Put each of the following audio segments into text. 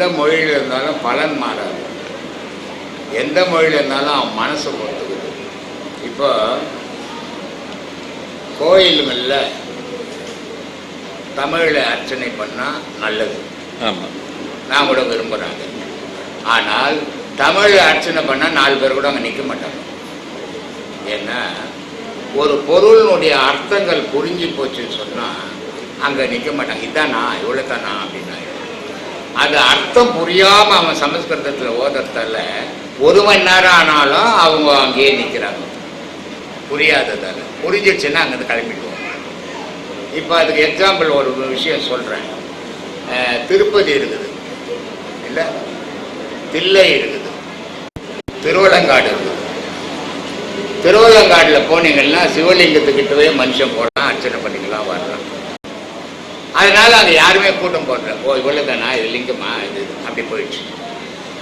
எந்த மொழியில் இருந்தாலும் பலன் மாறாது. எந்த மொழியில் இருந்தாலும் அவன் மனசை பொறுத்துக்குது. இப்போ கோயிலுங்களில் தமிழில் அர்ச்சனை பண்ணால் நல்லது. ஆமாம் நான் கூட விரும்புகிறாங்க ஆனால் தமிழில் அர்ச்சனை பண்ணால் நாலு பேர் கூட அங்கே நிற்க மாட்டாங்க. ஏன்னா ஒரு பொருளினுடைய அர்த்தங்கள் புரிஞ்சு போச்சுன்னு சொன்னால் அங்கே நிற்க மாட்டாங்க. இதானா இவ்வளோ தானா அப்படின்னா. அது அர்த்தம் புரியாமல் அவன் சமஸ்கிருதத்தில் ஓதுறதால ஒரு மணி நேரம் ஆனாலும் அவங்க அங்கேயே நிற்கிறாங்க புரியாததால். புரிஞ்சிடுச்சுன்னா அங்கேருந்து கிளம்பிடுவோம். இப்போ அதுக்கு எக்ஸாம்பிள் ஒரு விஷயம் சொல்கிறேன் திருப்பதி இருக்குது. இல்லை? தில்லை இருக்குது. திருவலங்காடு இருக்குது. திருவலங்காடில் போனீங்கன்னா சிவலிங்கத்துக்கிட்டவே மனுஷன் போகலாம் அர்ச்சனை அதனால அங்கே யாருமே கூட்டம் போடுற ஓ இவ்வளோ தானா இது லிங்கமா? இது அப்படி போயிடுச்சு.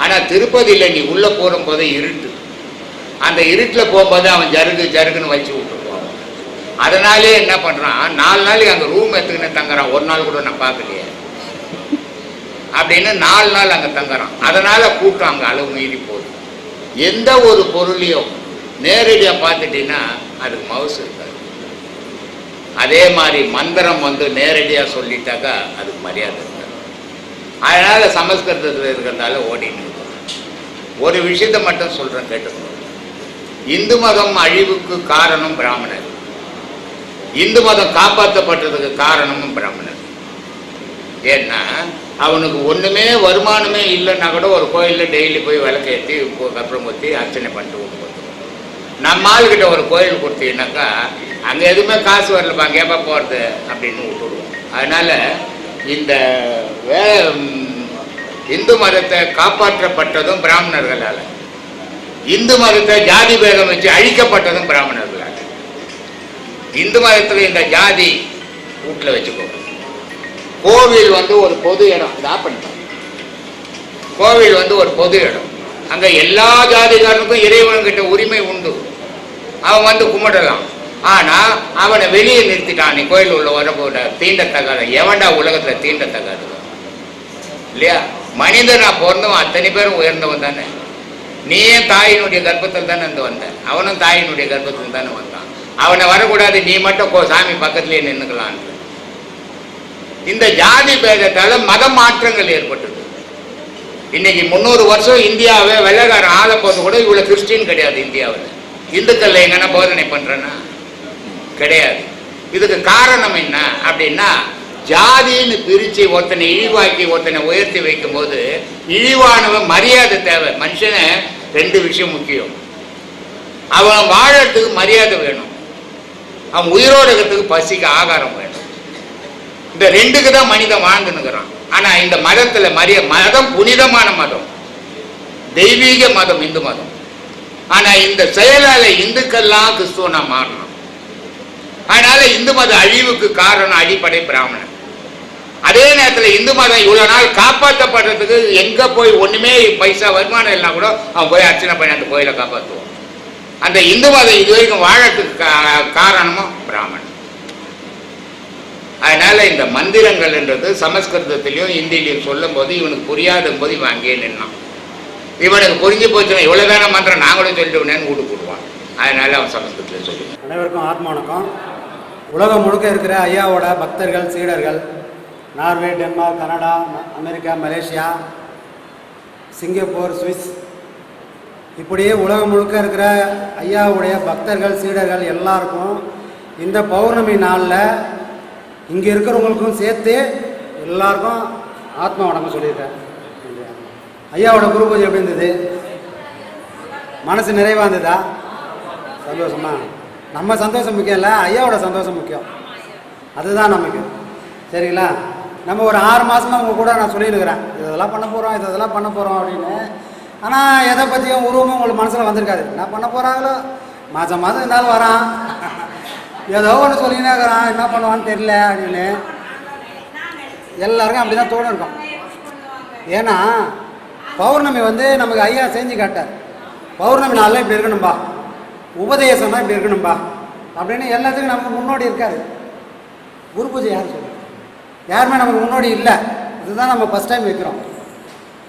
ஆனால் திருப்பதியில் நீ உள்ளே போகும்போது இருட்டு. அந்த இருட்டில் போகும்போது அவன் ஜருகு ஜருகுன்னு வச்சு விட்டுருவான் அதனாலே என்ன பண்ணுறான் நாலு நாளைக்கு அங்கே ரூம் எடுத்துக்கின்னு தங்குறான். ஒரு நாள் கூட நான் பார்க்கலையே. அப்படின்னு நாலு நாள் அங்கே தங்குறான். அதனால் கூட்டம் அங்கே அளவு மீறி போகுது. எந்த ஒரு பொருளையும் நேரடியாக பார்த்துட்டீங்கன்னா அதுக்கு மவுசு அதே மாதிரி மந்திரம் வந்து நேரடியாக சொல்லிட்டாக்கா அதுக்கு மரியாதை இருக்காது அதனால் சமஸ்கிருதத்தில் இருக்கிறதால ஓடிட்டு இருக்கோம் ஒரு விஷயத்தை மட்டும் சொல்கிறேன் கேட்டுக்கணும் இந்து மதம் அழிவுக்கு காரணம் பிராமணர். இந்து மதம் காப்பாற்றப்பட்டதுக்கு காரணமும் பிராமணர். ஏன்னா அவனுக்கு ஒன்றுமே வருமானமே இல்லைன்னா கூட ஒரு கோயிலில் டெய்லி போய் விளக்கேற்றி கப்புறம் ஊற்றி அர்ச்சனை பண்ணிட்டு நம்ம ஆளுகிட்ட ஒரு கோயில் கொடுத்தீங்கன்னாக்கா அங்கே எதுவுமே காசு வரலப்பா அங்கே எப்போ போகிறது அப்படின்னு விட்டுடுவோம் அதனால் இந்த வே இந்து மதத்தை காப்பாற்றப்பட்டதும் பிராமணர்களால். இந்து மதத்தை ஜாதி பேதம் வச்சு அழிக்கப்பட்டதும் பிராமணர்களால். இந்து மதத்தில் இந்த ஜாதி வீட்டில் வச்சுக்கோ. கோவில் வந்து ஒரு பொது இடம் இதா பண்ணிட்டோம் கோவில் வந்து ஒரு பொது இடம். அங்கே எல்லா ஜாதிகாரனுக்கும் இறைவன்கிட்ட உரிமை உண்டு. அவன் வந்து கும்பிடலாம். ஆனா அவனை வெளியே நிறுத்திட்டான். நீ கோயில் உள்ள வரப்போட தீண்டத்தகாத எவன்டா உலகத்துல தீண்டத்தகாது? இல்லையா? மனிதனா பிறந்தவன் அத்தனை பேரும் உயர்ந்தவன் தானே. நீயே தாயினுடைய கர்ப்பத்தில் தானே இருந்து வந்த. அவனும் தாயினுடைய கர்ப்பத்தில் தானே வந்தான். அவனை வரக்கூடாது நீ மட்டும் கோ- சாமி பக்கத்துலயே நின்றுக்கலான் இந்த ஜாதி பேதத்தால மத மாற்றங்கள் ஏற்பட்டது. இன்னைக்கு முந்நூறு வருஷம் இந்தியாவை வெள்ளைக்காரன் ஆளும் போது கூட இவ்வளவு கிறிஸ்டின் கிடையாது இந்தியாவில். இந்துக்கள் எங்கன்னா போதனை பண்றேன்னா? கிடையாது. இதுக்கு காரணம் என்ன அப்படின்னா ஜாதின்னு பிரிச்சு ஒருத்தனை இழிவாக்கி ஒருத்தனை உயர்த்தி வைக்கும் போது இழிவானவன் மரியாதை தேவை. மனுஷனை ரெண்டு விஷயம் முக்கியம். அவன் வாழறதுக்கு மரியாதை வேணும். அவன் உயிரோடகத்துக்கு இருக்கிறதுக்கு பசிக்கு ஆகாரம் வேணும். இந்த ரெண்டுக்கு தான் மனிதன் வாழ்ந்துனுக்குறான் ஆனா இந்த மதத்துல மரிய மதம் புனிதமான மதம். தெய்வீக மதம் இந்து மதம். ஆனா இந்த செயலால இந்துக்கள்லாம் கிறிஸ்துவனா மாறணும். அதனால இந்து மத அழிவுக்கு காரணம் அடிப்படை பிராமணன். அதே நேரத்தில் இந்து மதம் இவ்வளவு நாள் காப்பாற்றப்படுறதுக்கு எங்க போய் ஒண்ணுமே பைசா வருமானம் இல்லைனா கூட அவன் போய் அர்ச்சனை பண்ணி அந்த கோயிலை காப்பாற்றுவான் அந்த இந்து மதம் இது வரைக்கும் வாழறதுக்கு கா- காரணமும் பிராமணன். அதனால இந்த மந்திரங்கள்ன்றது சமஸ்கிருதத்திலையும் இந்தியிலையும் சொல்லும் போது இவனுக்கு புரியாத போது இவன் அங்கேயே நின்னான். இவனுக்கு புரிஞ்சு போச்சுன்னா இவ்வளவு தானே மந்திரம் நான் கூட சொல்லிட்டு வீடு போடுவான் அதனால அவன் சமஸ்கிருதத்தில் சொல்லுவான் அனைவருக்கும் ஆத்மானக்கம் உலகம் முழுக்க இருக்கிற ஐயாவோட பக்தர்கள் சீடர்கள் நார்வே டென்மார்க் கனடா ம- அமெரிக்கா மலேசியா சிங்கப்பூர் சுவிஸ் இப்படியே உலகம் முழுக்க இருக்கிற ஐயாவுடைய பக்தர்கள் சீடர்கள் எல்லாருக்கும் இந்த பௌர்ணமி நாளில் இங்கே இருக்கிறவங்களுக்கும் சேர்த்து எல்லாருக்கும் ஆத்ம வணக்கம் சொல்லியிருக்கேன் ஐயாவோட குரு பூஜை எப்படி இருந்தது? மனசு நிறைவாக இருந்ததா? சந்தோஷமா? நம்ம சந்தோஷம் முக்கியம் இல்லை ஐயாவோட சந்தோஷம் முக்கியம். அதுதான் நமக்கு. சரிங்களா? நம்ம ஒரு ஆறு மாதமாக உங்கள் கூட நான் சொல்லியிருக்கிறேன் இதெல்லாம் பண்ண போகிறோம் இதெல்லாம் பண்ண போகிறோம் அப்படின்னு. ஆனால் எதை பற்றியும் உருவமும் உங்களுக்கு மனசில் வந்திருக்காது. என்ன பண்ண போகிறாங்களோ மாதம் மாதம் இருந்தாலும் வரான். ஏதோ ஒன்று சொல்லினே இருக்கிறான். என்ன பண்ணுவான்னு தெரியல அப்படின்னு. எல்லாருக்கும் அப்படி தான் தோணும் இருக்கும். ஏன்னா பௌர்ணமி வந்து நமக்கு ஐயா செஞ்சு காட்டார். பௌர்ணமி நாளில் இப்படி இருக்கணும்பா. உபதேசம்னா இப்படி இருக்கணும்பா. அப்படின்னு எல்லாத்துக்கும் நமக்கு முன்னோடி இருக்காது குரு பூஜை யார் சொல்லுங்க யாருமே நமக்கு முன்னோடி இல்லை. இதுதான் நம்ம ஃபஸ்ட் டைம் வைக்கிறோம்.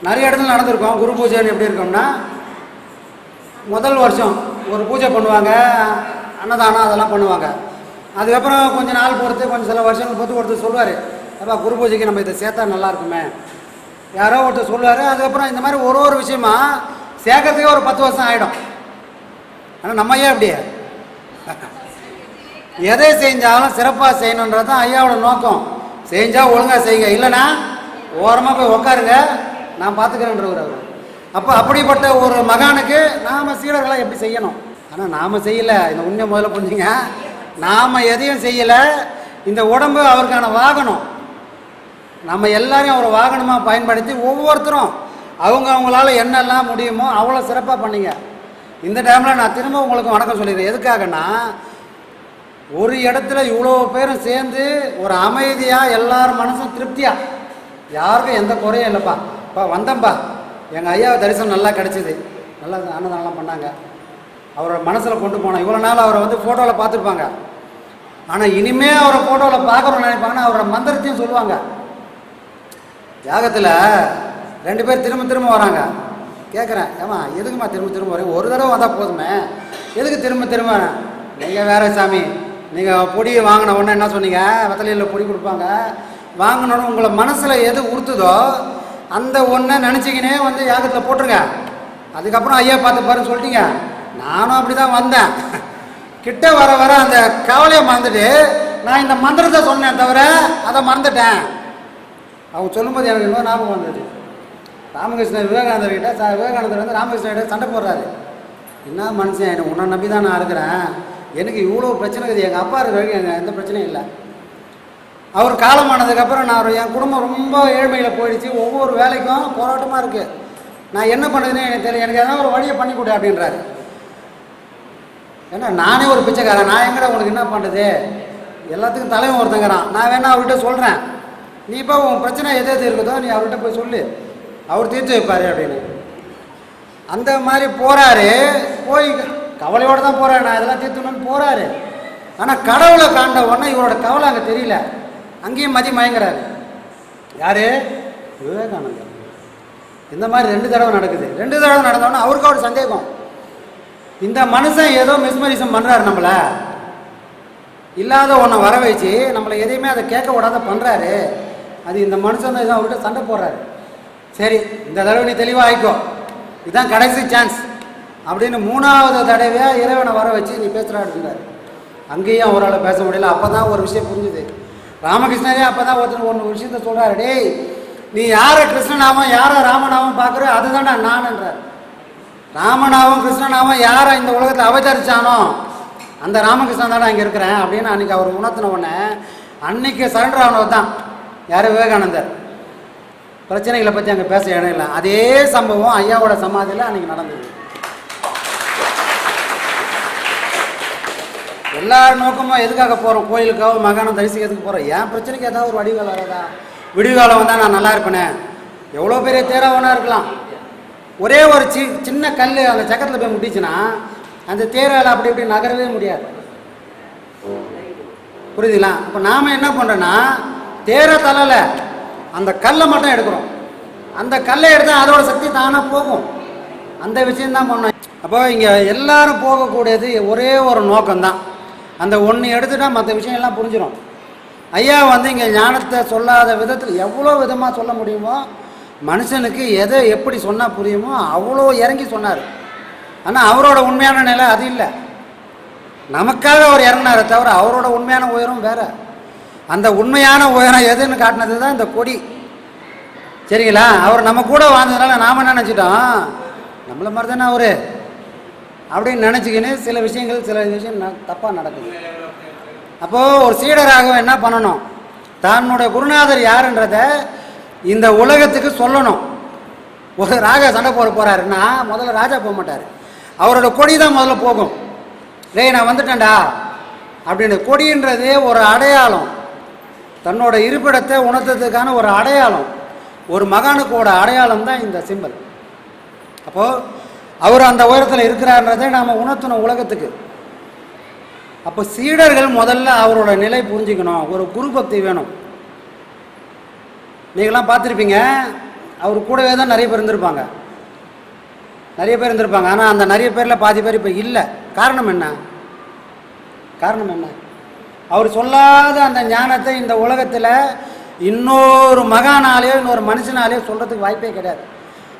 நிறைய இடத்துல நடந்திருக்கோம். குரு பூஜைன்னு எப்படி இருக்கோம்னா முதல் வருஷம் ஒரு பூஜை பண்ணுவாங்க அன்னதானம் அதெல்லாம் பண்ணுவாங்க. அதுக்கப்புறம் கொஞ்சம் நாள் பொறுத்து கொஞ்சம் சில வருஷங்கள் பொறுத்து ஒருத்தர் சொல்லுவார். அப்பா குரு பூஜைக்கு நம்ம இதை சேர்த்தா நல்லா இருக்குமே. யாரோ ஒருத்தர் சொல்லுவார் அதுக்கப்புறம் இந்த மாதிரி ஒரு ஒரு விஷயமா சேர்க்கறதுக்கே ஒரு பத்து வருஷம் ஆகிடும் ஆனால் நம்ம ஐயா அப்படியே? எதை செஞ்சாலும் சிறப்பாக செய்யணுன்றது தான் ஐயாவோட நோக்கம். செஞ்சால் ஒழுங்காக செய்யுங்க. இல்லைன்னா ஓரமாக போய் உக்காருங்க. நான் பார்த்துக்கிறேன்றவர் அவர். அப்போ அப்படிப்பட்ட ஒரு மகானுக்கு நாம் சீடர்களாக எப்படி செய்யணும்? ஆனால் நாம் செய்யலை. இந்த உண்மை முதல்ல புரிஞ்சுங்க. நாம் எதையும் செய்யலை. இந்த உடம்பு அவருக்கான வாகனம். நம்ம எல்லாரையும் அவரை வாகனமாக பயன்படுத்தி ஒவ்வொருத்தரும் அவங்க அவங்களால என்னெல்லாம் முடியுமோ அவ்வளோ சிறப்பாக பண்ணிங்க. இந்த டைமில் நான் திரும்ப உங்களுக்கு வணக்கம் சொல்லிடுறேன். எதுக்காகன்னா ஒரு இடத்துல இவ்வளோ பேரும் சேர்ந்து ஒரு அமைதியாக எல்லார் மனசும் திருப்தியாக யாருக்கும் எந்த குறையும் இல்லைப்பா. இப்போ வந்தேன்ப்பா எங்கள் ஐயாவை தரிசனம் நல்லா கிடச்சிது. நல்லா அன்னதானலாம் பண்ணாங்க. அவரோட மனசில் கொண்டு போனோம் இவ்வளோ நாள் அவரை வந்து ஃபோட்டோவில் பார்த்துருப்பாங்க. ஆனால் இனிமே அவரை ஃபோட்டோவில் பார்க்கணும்னு நினைப்பாங்கன்னா அவரோட மந்திரத்தையும் சொல்லுவாங்க. தியாகத்தில் ரெண்டு பேர் திரும்ப திரும்ப வராங்க. கேட்குறேன் ஏமா எதுக்குமா திரும்ப திரும்ப வரீங்க ஒரு தடவை வந்தால் போதுமே. எதுக்கு திரும்ப திரும்ப நீங்கள் வேற சாமி நீங்கள் பொடி வாங்கின உடனே என்ன சொன்னீங்க? வெத்தலையில் பொடி கொடுப்பாங்க. வாங்கினோன்னு உங்களை மனசில் எது உறுத்துதோ அந்த ஒன்றை நினச்சிக்கினே வந்து யாகத்தில் போட்டுருங்க. அதுக்கப்புறம் ஐயா பார்த்து பாருன்னு சொல்லிட்டீங்க. நானும் அப்படி தான் வந்தேன். கிட்ட வர வர அந்த கவலையை மறந்துட்டு நான் இந்த மந்திரத்தை சொன்னேன் தவிர அதை மறந்துட்டேன். அவங்க சொல்லும்போது எனக்கு இன்னும் ஞாபகம் வந்தது. ராமகிருஷ்ணன் விவேகானந்தர் கிட்ட ச விவேகானந்தர் வந்து ராமகிருஷ்ணன் கிட்ட சண்டை போடுறாரு. என்ன மனுஷன் எனக்கு உன்னை நம்பி தான் நான் இருக்கிறேன். எனக்கு இவ்வளோ பிரச்சனை இருக்குது. எங்கள் அப்பா இருக்கிற வரைக்கும் எனக்கு எந்த பிரச்சனையும் இல்லை. அவர் காலமானதுக்கப்புறம் நான் என் குடும்பம் ரொம்ப ஏழ்மையில் போயிடுச்சு. ஒவ்வொரு வேலைக்கும் போராட்டமாக இருக்குது நான் என்ன பண்ணுறதுன்னு எனக்கு தெரியல. எனக்கு எதனா ஒரு வழியை பண்ணி கொடு அப்படின்றாரு. ஏன்னா நானே ஒரு பிச்சைக்காரன். நான் எங்கடா உனக்கு என்ன பண்ணுறது எல்லாத்துக்கும் தலைவன் ஒருத்தங்கிறான் நான் வேணா அவர்கிட்ட சொல்கிறேன் நீ இப்போ உன் பிரச்சனை எது எது இருக்குதோ நீ அவர்கிட்ட போய் சொல்லு. அவர் தீர்த்து வைப்பார் அப்படின்னு. அந்த மாதிரி போகிறாரு போய் கவலையோடு தான் போகிறாரு நான் இதெல்லாம் தீர்த்துணும்னு போகிறாரு ஆனால் கடவுளை காண்ட உடனே இவரோட கவலை அங்கே தெரியல. அங்கேயும் மதி மயங்குறாரு. யார்? விவேகானந்தர். இந்த மாதிரி ரெண்டு தடவை நடக்குது. ரெண்டு தடவை நடந்தோடனே அவருக்கு ஒரு சந்தேகம். இந்த மனுஷன் ஏதோ மிஸ்மரிசம் பண்ணுறாரு நம்மளை. இல்லாத ஒன்றை வர வச்சு நம்மளை எதையுமே அதை கேட்க விடாத பண்ணுறாரு அது இந்த மனுஷன் தான் அவர்கிட்ட சண்டை போடுறாரு. சரி இந்த தடவை நீ தெளிவாக ஆயிக்கோ. இதுதான் கடைசி சான்ஸ் அப்படின்னு மூணாவது தடவையாக இறைவனை வர வச்சு நீ பேசுகிறாருன்றார் அங்கேயும் அவரால் பேச முடியல. அப்போ தான் ஒரு விஷயம் புரிஞ்சுது. ராமகிருஷ்ணரே அப்போ தான் ஒருத்தர் ஒன்று விஷயத்த சொல்கிறாரு டேய் நீ யாரை கிருஷ்ணநாமம் யாரை ராமநாமம் பார்க்குற? அதுதான்டா நான்ன்றார் ராமநாமம் கிருஷ்ணநாமம் யாரை இந்த உலகத்தில் அவதரிச்சானோ அந்த ராமகிருஷ்ணன் தானே இங்கே இருக்கிறேன் அப்படின்னு அன்றைக்கி அவர் உணர்த்தின உடனே அன்னைக்கு சரண்டர் ஆனவர் தான் யார் விவேகானந்தர்? பிரச்சனைகளை பற்றி அங்கே பேச இடம் இல்லை. அதே சம்பவம் ஐயாவோட சமாதியில் அன்றைக்கி நடந்தது. எல்லார் நோக்கமும் எதுக்காக போகிறோம் கோயிலுக்காக மகானம் தரிசிக்கிறதுக்கு போகிறோம் என் பிரச்சனைக்கு ஏதாவது ஒரு வடிகாலம் வராதா? விடிகாலம் வந்தால் நான் நல்லா இருப்பேனே. எவ்வளோ பெரிய தேராவனா இருக்கலாம். ஒரே ஒரு சி சின்ன கல் அந்த சக்கரத்தில் போய் முட்டிச்சுன்னா அந்த தேரால் அப்படி இப்படி நகரவே முடியாது. புரியுதுங்களா? இப்போ நாம் என்ன பண்ணுறோன்னா தேர தலையில் அந்த கல்லை மட்டும் எடுக்கிறோம். அந்த கல்லை எடுத்தால் அதோட சக்தி தானாக போகும். அந்த விஷயந்தான் பண்ணோம். அப்போ இங்கே எல்லாரும் போகக்கூடியது ஒரே ஒரு நோக்கம்தான். அந்த ஒன்று எடுத்துட்டா மற்ற விஷயம் எல்லாம் புரிஞ்சிடும் ஐயா வந்து இங்கே ஞானத்தை சொல்லாத விதத்தில் எவ்வளோ விதமாக சொல்ல முடியுமோ மனுஷனுக்கு எதை எப்படி சொன்னால் புரியுமோ அவ்வளோ இறங்கி சொன்னார். ஆனால் அவரோட உண்மையான நிலை அது இல்லை. நமக்காக அவர் இறங்கினாரே தவிர அவரோட உண்மையான உயரம் வேறு. அந்த உண்மையான உயரம் எதுன்னு காட்டினது தான் இந்த கொடி. சரிங்களா? அவர் நம்ம கூட வாழ்ந்ததுனால நாம் என்ன நினச்சிட்டோம்? நம்மளை மாதிரி தானே அவரு. அப்படின்னு நினச்சிக்கின்னு சில விஷயங்கள் சில விஷயம் தப்பாக நடக்குது. அப்போது ஒரு சீடராக என்ன பண்ணணும்? தன்னுடைய குருநாதர் யாருன்றத இந்த உலகத்துக்கு சொல்லணும். ஒரு ராஜா சண்டை போட போகிறாருன்னா முதல்ல ராஜா போக மாட்டார். அவரோட கொடி தான் முதல்ல போகும். டேய் நான் வந்துட்டேன்டா. அப்படின்னு கொடின்றதே ஒரு அடையாளம். தன்னோட இருப்பிடத்தை உணர்த்ததுக்கான ஒரு அடையாளம் ஒரு மகானுக்கோட அடையாளம் தான் இந்த சிம்பல். அப்போது அவர் அந்த உயரத்தில் இருக்கிறார்ன்றதை நாம் உணர்த்தணும் உலகத்துக்கு. அப்போ சீடர்கள் முதல்ல அவரோட நிலை புரிஞ்சுக்கணும் ஒரு குரு பக்தி வேணும். நீங்களாம் பார்த்துருப்பீங்க அவர் கூடவே தான் நிறைய பேர் இருந்திருப்பாங்க. நிறைய பேர் இருந்திருப்பாங்க. ஆனால் அந்த நிறைய பேரில் பாதி பேர் இப்போ இல்லை. காரணம் என்ன? காரணம் என்ன? அவர் சொல்லாத அந்த ஞானத்தை இந்த உலகத்தில் இன்னொரு மகானாலேயோ இன்னொரு மனுஷனாலேயோ சொல்கிறதுக்கு வாய்ப்பே கிடையாது.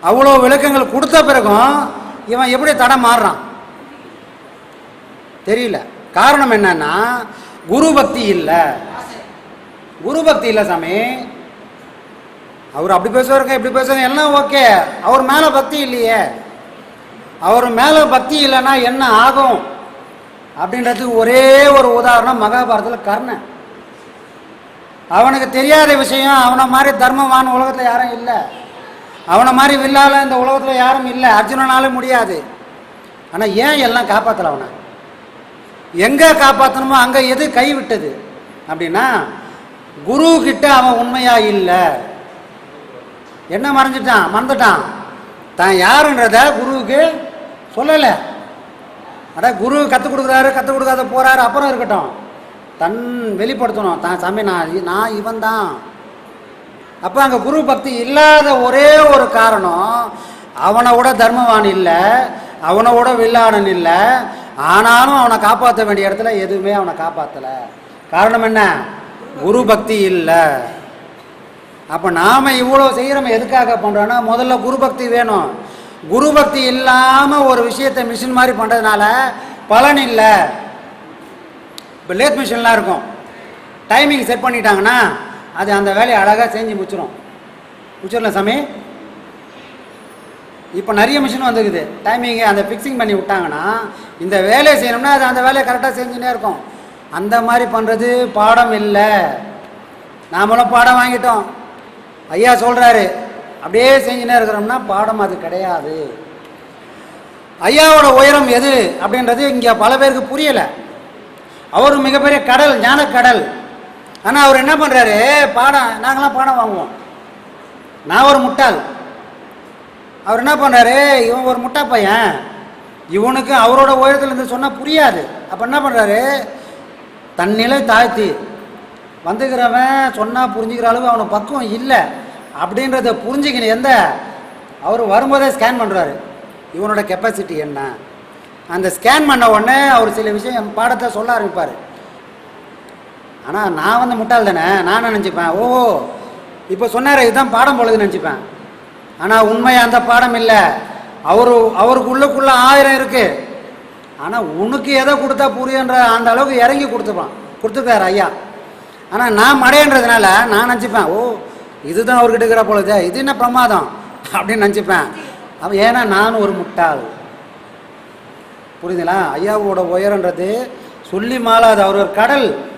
அவ்வளோ விளக்கங்கள் கொடுத்த பிறகும் இவன் எப்படி தடம் மாறுறான்? தெரியல. காரணம் என்னன்னா குரு பக்தி இல்லை. குரு பக்தி இல்லை சாமி. அவர் அப்படி பேசுவாருங்க இப்படி பேசுவாங்க எல்லாம் ஓகே. அவர் மேலே பக்தி இல்லையே. அவர் மேலே பக்தி இல்லைன்னா என்ன ஆகும்? அப்படின்றது ஒரே ஒரு உதாரணம் மகாபாரதத்தில் கர்ணன். அவனுக்கு தெரியாத விஷயம் அவனை மாதிரி தர்மவான் உலகத்தில் யாரும் இல்லை. அவனை மாதிரி வில்லால் இந்த உலகத்தில் யாரும் இல்லை. அர்ஜுனனாலும் முடியாது. ஆனால் ஏன் எல்லாம் காப்பாற்றல அவனை? எங்கே காப்பாற்றணுமோ அங்கே எது கைவிட்டது? அப்படின்னா குரு கிட்ட அவன் உண்மையாக இல்லை. என்ன மறைஞ்சிட்டான்? மறந்துட்டான். தான் யாருன்றத குருவுக்கு சொல்லலை. அதான் குரு கற்றுக் கொடுக்குறாரு கற்றுக் கொடுக்காத போகிறாரு அப்புறம் இருக்கட்டும். தன் வெளிப்படுத்தணும். தான் சாமி நான் இ- நான் இவன் தான் அப்போ அங்கே குரு பக்தி இல்லாத ஒரே ஒரு காரணம் அவனை விட தர்மவான் இல்லை அவனை விட வில்லானன் இல்லை ஆனாலும் அவனை காப்பாற்ற வேண்டிய இடத்துல எதுவுமே அவனை காப்பாற்றலை காரணம் என்ன? குரு பக்தி இல்லை. அப்போ நாம் இவ்வளோ செய்கிறோம் எதுக்காக பண்ணுறோன்னா முதல்ல குரு பக்தி வேணும். குரு பக்தி இல்லாமல் ஒரு விஷயத்தை மிஷின் மாதிரி பண்ணுறதுனால பலன் இல்லை. இப்போ லேத் மிஷின்லாம் இருக்கும். டைமிங் செட் பண்ணிட்டாங்கன்னா அது அந்த வேலையை அழகாக செஞ்சு முடிச்சிடும் முடிச்சிடல சாமி. இப்போ நிறைய மிஷின் வந்துக்குது டைமிங்கை அந்த ஃபிக்ஸிங் பண்ணி விட்டாங்கன்னா இந்த வேலையை செய்யணும்னா அது அந்த வேலையை கரெக்டாக செஞ்சுனே இருக்கும். அந்த மாதிரி பண்ணுறது பாடம் இல்லை. நாமளும் பாடம் வாங்கிட்டோம். ஐயா சொல்கிறாரு அப்படியே செஞ்சுனே இருக்கிறோம்னா பாடம் அது கிடையாது. ஐயாவோட உயரம் எது அப்படின்றது இங்கே பல பேருக்கு புரியலை. அவர் மிகப்பெரிய கடல் ஞான கடல். ஆனால் அவர் என்ன பண்ணுறாரு பாடம் நாங்களாம் பாடம் வாங்குவோம். நான் ஒரு முட்டாள். அவர் என்ன பண்ணுறாரு இவன் ஒரு முட்டா பையன். இவனுக்கு அவரோட உயரத்தில் இருந்து சொன்னால் புரியாது. அப்போ என்ன பண்ணுறாரு தன்னிலை தாழ்த்தி. வந்துக்கிறவன் சொன்னால் புரிஞ்சுக்கிற அளவு அவனுக்கு பக்குவம் இல்லை. அப்படின்றத புரிஞ்சுக்கணும் எந்த அவர் வரும்போதே ஸ்கேன் பண்ணுறாரு இவனோட கெப்பாசிட்டி என்ன? அந்த ஸ்கேன் பண்ண உடனே அவர் சில விஷயம் என் பாடத்தை சொல்ல ஆரம்பிப்பார். ஆனால் நான் வந்து முட்டாள் தானே? நான் நினச்சிப்பேன்? ஓஹோ இப்போ சொன்னார் இதுதான் பாடம் பொழுதுன்னு நினச்சிப்பேன். ஆனால் உண்மை அந்த பாடம் இல்லை. அவரு அவருக்கு உள்ளுக்குள்ளே ஆயிரம் இருக்குது ஆனால் உனக்கு எதை கொடுத்தா புரியுன்ற அந்த அளவுக்கு இறங்கி கொடுத்துப்பான். கொடுத்துருக்காரு ஐயா. ஆனால் நான் மடையன்றதுனால நான் நினச்சிப்பேன் ஓ இதுதான் அவர்கிட்ட இருக்கிற பொழுது இது என்ன பிரமாதம்? அப்படின்னு நினச்சிப்பேன். அவன் ஏன்னா நான் ஒரு முட்டாள். புரியுதுங்களா? ஐயாவோட உயரன்றது சொல்லி மாளாது அவர் ஒரு கடல்.